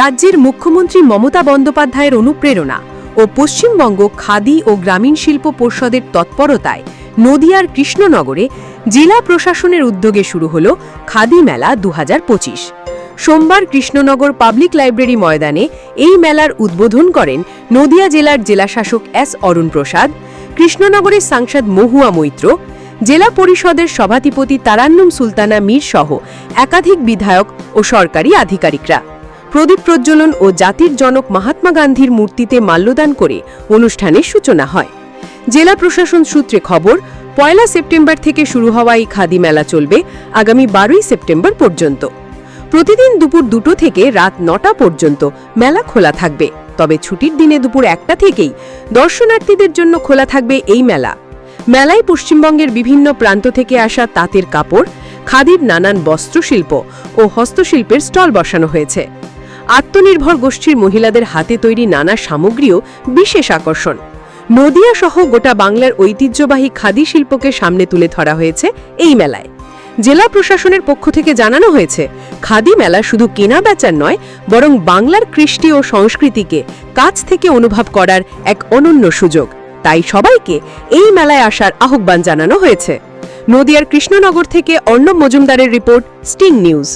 রাজ্যের মুখ্যমন্ত্রী মমতা বন্দ্যোপাধ্যায়ের অনুপ্রেরণা ও পশ্চিমবঙ্গ খাদি ও গ্রামীণ শিল্প পর্ষদের তৎপরতায় নদিয়ার কৃষ্ণনগরে জেলা প্রশাসনের উদ্যোগে শুরু হল খাদি মেলা দু হাজার পঁচিশ। সোমবার কৃষ্ণনগর পাবলিক লাইব্রেরি ময়দানে এই মেলার উদ্বোধন করেন নদিয়া জেলার জেলাশাসক এস অরুণ প্রসাদ, কৃষ্ণনগরের সাংসদ মহুয়া মৈত্র, জেলা পরিষদের সভাধিপতি তারান্নুম সুলতানা মীর সহ একাধিক বিধায়ক ও সরকারি আধিকারিকরা। প্রদীপ প্রজ্বলন ও জাতির জনক মহাত্মা গান্ধীর মূর্তিতে মাল্যদান করে অনুষ্ঠানের সূচনা হয়। জেলা প্রশাসন সূত্রে খবর, পয়লা সেপ্টেম্বর থেকে শুরু হওয়া এই খাদি মেলা চলবে আগামী বারোই সেপ্টেম্বর পর্যন্ত। প্রতিদিন দুপুর দুটো থেকে রাত নটা পর্যন্ত মেলা খোলা থাকবে। তবে ছুটির দিনে দুপুর একটা থেকেই দর্শনার্থীদের জন্য খোলা থাকবে এই মেলা। মেলায় পশ্চিমবঙ্গের বিভিন্ন প্রান্ত থেকে আসা তাঁতের কাপড়, খাদির নানান বস্ত্রশিল্প ও হস্তশিল্পের স্টল বসানো হয়েছে। আত্মনির্ভর গোষ্ঠীর মহিলাদের হাতে তৈরি নানা সামগ্রীও বিশেষ আকর্ষণ। নদিয়া সহ গোটা বাংলার ঐতিহ্যবাহী খাদি শিল্পকে সামনে তুলে ধরা হয়েছে এই মেলায়। জেলা প্রশাসনের পক্ষ থেকে জানানো হয়েছে, খাদি মেলা শুধু কেনা বেচার নয়, বরং বাংলার কৃষ্টি ও সংস্কৃতিকে কাছ থেকে অনুভব করার এক অনন্য সুযোগ। তাই সবাইকে এই মেলায় আসার আহ্বান জানানো হয়েছে। নদিয়ার কৃষ্ণনগর থেকে অর্ণব মজুমদারের রিপোর্ট, স্টিং নিউজ।